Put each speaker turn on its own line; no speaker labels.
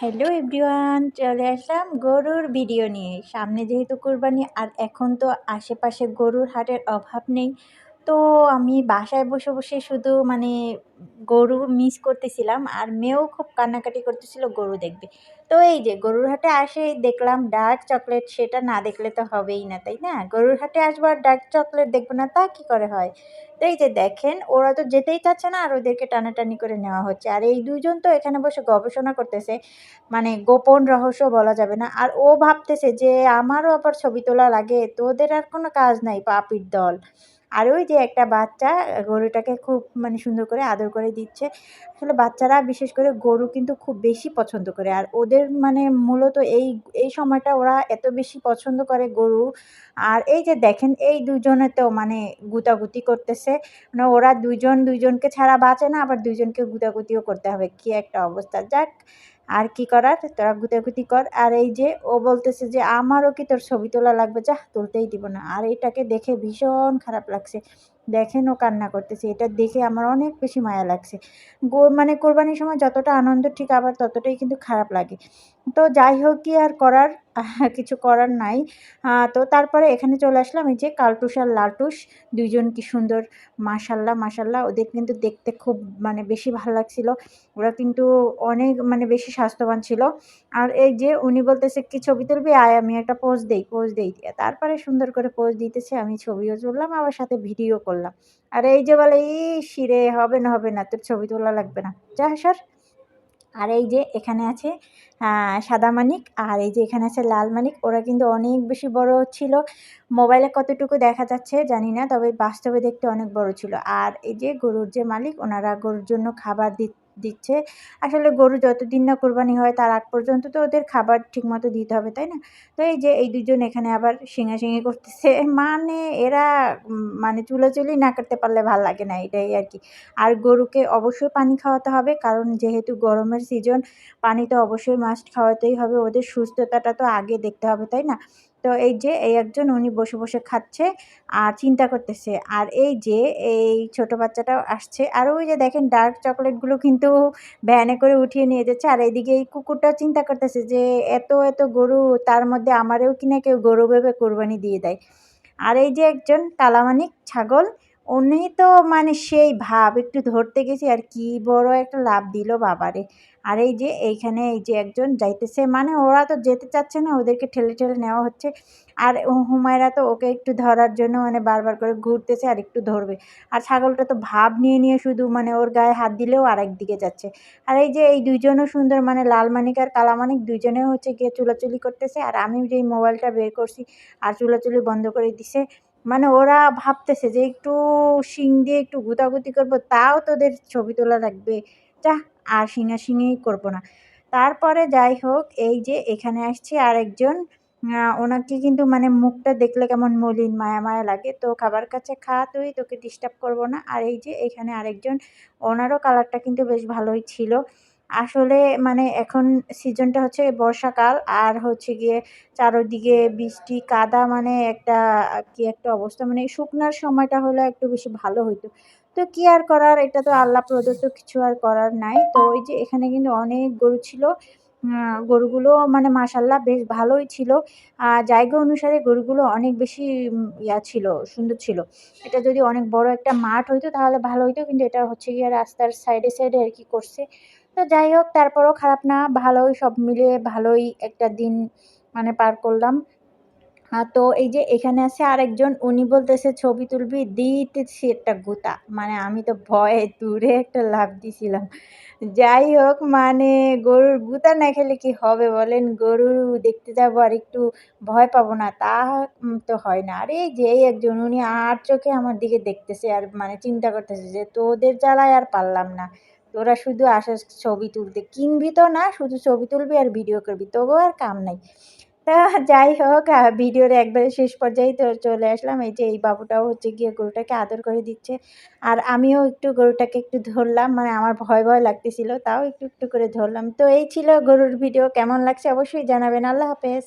Hello everyone, চলে আসলাম গরুর video নিয়ে। সামনে যেহেতু কোরবানি, আর এখন তো আশেপাশে গরুর হাটের অভাব নেই তো আমি বাসায় বসে বসে শুধু মানে গরু মিস করতেছিলাম আর মেয়েও খুব কান্নাকাটি করতেছিল, গরু দেখবে। তো এই যে গরুর হাটে আসে দেখলাম ডার্ক চকলেট সেটা না দেখলে তো হবেই না, তাই না? গরুর হাটে আসব আর ডার্ক চকলেট দেখব না, তা কী করে হয়? তো এই যে দেখেন, ওরা তো যেতেই চাচ্ছে না আর ওদেরকে টানাটানি করে নেওয়া হচ্ছে। আর এই দুজন তো এখানে বসে গবেষণা করতেছে মানে গোপন রহস্য বলা যাবে না। আর ও ভাবতেছে যে আমারও আবার ছবি তোলা লাগে তো ওদের আর কোনো কাজ নাই, পাপির দল। আর ওই যে একটা বাচ্চা, গরুটাকে খুব মানে সুন্দর করে আদর করে দিচ্ছে। আসলে বাচ্চারা বিশেষ করে গরু কিন্তু খুব বেশি পছন্দ করে। আর ওদের মানে মূলত এই এই সময়টা ওরা এত বেশি পছন্দ করে গরু। আর এই যে দেখেন, এই দুজনে তো মানে গুতাগুতি করতেছে। মানে ওরা দুজন দুইজনকে ছাড়া বাঁচে না, আবার দুজনকে গুতাগুতিও করতে হবে। কি একটা অবস্থা। যাক আর কি করার? তোরা গুতাগুতি কর। আর এই যে, ও বলতেছে যে, আমারও কি তোর ছবি তোলা লাগবে? যা তুলতেই দিব না। আর এটাকে দেখে ভীষণ খারাপ লাগছে। দেখেন ও কান্না করতেছে। এটা দেখে আমার অনেক বেশি মায়া লাগছে। গো মানে কোরবানির সময় যতটা আনন্দ, ঠিক আবার ততটাই কিন্তু খারাপ লাগে। তো যাই হোক, কি আর করার? কিছু করার নাই। তো তারপরে এখানে চলে আসলাম এই যে কালটুস আর লাটুস দুইজন কি সুন্দর মাসাল্লাহ মাসাল্লাহ ওদের কিন্তু দেখতে খুব মানে বেশি ভালো লাগছিল। ওরা কিন্তু অনেক মানে বেশি স্বাস্থ্যবান ছিল। আর এই যে উনি বলতেছে, কি ছবি তুলবি? আয়, আমি একটা পোজ দেই পোজ দেই। তারপরে সুন্দর করে পোজ দিতেছে। আমি ছবিও তুললাম, আবার সাথে ভিডিও করলাম। আর এই যে বলে ই শিরে হবে না হবে না, তোর ছবি তোলা লাগবে না। যা সর। আর এই যে এখানে আছে সাদা মানিক, আর এই যে এখানে আছে লাল মানিক। ওরা কিন্তু অনেক বেশি বড় ছিল। মোবাইলে কতটুকু দেখা যাচ্ছে জানি না, তবে বাস্তবে দেখতে অনেক বড় ছিল। আর এই যে গরুর যে মালিক, ওনারা গরুর জন্য খাবার দি দিচ্ছে। আসলে গরু যতদিন না কোরবানি হয়, তার আগ পর্যন্ত তো ওদের খাবার ঠিকমতো দিতে হবে, তাই না? তো এই যে, এই দুজন এখানে আবার শিঙাশিঙি করতেছে। মানে এরা মানে চুলাচুলি না করতে পারলে ভালো লাগে না, এটাই আর কি। আর গরুকে অবশ্যই পানি খাওয়াতে হবে, কারণ যেহেতু গরমের সিজন পানি তো অবশ্যই মাস্ট খাওয়াতেই হবে। ওদের সুস্থতাটা তো আগে দেখতে হবে, তাই না? তো এই যে, এই একজন উনি বসে বসে খাচ্ছে আর চিন্তা করতেছে। আর এই যে, এই ছোট বাচ্চাটাও আসছে। আর ওই যে দেখেন ডার্ক চকলেটগুলো কিন্তু ভ্যানে করে উঠিয়ে নিয়ে যাচ্ছে। আর এইদিকে এই কুকুরটাও চিন্তা করতেছে যে, এত এত গরু, তার মধ্যে আমারও কিনা কেউ গরু ভেবে কোরবানি দিয়ে দেয়। আর এই যে একজন তালামানিক ছাগল উনি তো মানে সেই ভাব, একটু ধরতে গেছি আর কি বড় একটা লাভ দিল বাবারে। আর এই যে এইখানে এই যে একজন যাইতেছে মানে ওরা তো যেতে চাচ্ছে না, ওদেরকে ঠেলে ঠেলে নেওয়া হচ্ছে। আর হুমায়রা তো ওকে একটু ধরার জন্য মানে বারবার করে ঘুরতেছে আর একটু ধরবে। আর ছাগলটা তো ভাব নিয়ে নিয়ে শুধু মানে ওর গায়ে হাত দিলেও আরেক দিকে যাচ্ছে। আর এই যে এই দুইজনও সুন্দর মানে লাল মানিক আর কালা মানিক দুইজনেও হচ্ছে গিয়ে চুলাচুলি করতেছে। আর আমি যেই মোবাইলটা বের করছি আর চুলাচুলি বন্ধ করে দিছে মানে ওরা ভাবতেছে যে একটু শিং দিয়ে একটু গুতাগুতি করব, তাও তোদের ছবি তোলা লাগবে। যা, আর শিঙাশিঙি করব না। তারপরে যাই হোক, এই যে এখানে আসছি আরেকজন। ওনাকে কিন্তু মানে মুখটা দেখলে কেমন মলিন মায়া মায়া লাগে। তো খাবার কাছে খা তুই, তোকে ডিস্টার্ব করব না। আর এই যে এখানে আরেকজন, ওনারও কালারটা কিন্তু বেশ ভালোই ছিল। আসলে মানে এখন সিজনটা হচ্ছে বর্ষাকাল আর হচ্ছে গিয়ে চারোদিকে বৃষ্টি, কাদা মানে একটা, কি একটা অবস্থা। মানে শুকনার সময়টা হলে একটু বেশি ভালো হইতো। তো কি আর করার? এটা তো আল্লাহ প্রদত্ত কিছু আর করার নাই। তো ওই যে এখানে কিন্তু অনেক গরু ছিল। গরুগুলো মানে মাসাল্লাহ বেশ ভালোই ছিল। জায়গা অনুসারে গরুগুলো অনেক বেশি ইয়া ছিল, সুন্দর ছিল। এটা যদি অনেক বড় একটা মাঠ হইতো তাহলে ভালো হইতো। কিন্তু এটা হচ্ছে গিয়ে রাস্তার সাইডে সাইডে আর কি করছে। তো যাই হোক, তারপরও খারাপ না, ভালোই সব মিলিয়ে ভালোই একটা দিন মানে পার করলাম। তো এই যে এখানে আছে আরেকজন, উনি বলতেছে, ছবি তুলবি, দিতেছি একটা গুতা। মানে আমি তো ভয়ে দূরে একটা লাভ দিছিলাম। যাই হোক মানে গরুর গুতা না খেলে কি হবে বলেন? গরু দেখতে যাব আর একটু ভয় পাবো না, তা তো হয় না। আরে যে একজন, উনি আর চোখে আমার দিকে দেখতেছে আর মানে চিন্তা করতেছে যে তোদের জ্বালায় আর পারলাম না। তোরা শুধু আসা ছবি তুলতে। কিনবি তো না, শুধু ছবি তুলবি আর ভিডিও করবি। তবুও আর কাম নাই। তা যাই হোক ভিডিওর একবারে শেষ পর্যায়ে তো চলে আসলাম। এই যে এই বাবুটাও হচ্ছে গিয়ে গরুটাকে আদর করে দিচ্ছে। আর আমিও একটু গরুটাকে একটু ধরলাম মানে আমার ভয় ভয় লাগতেছিল, তাও একটু একটু করে ধরলাম। তো এই ছিল গরুর ভিডিও কেমন লাগছে অবশ্যই জানাবেন। আল্লাহ হাফেজ।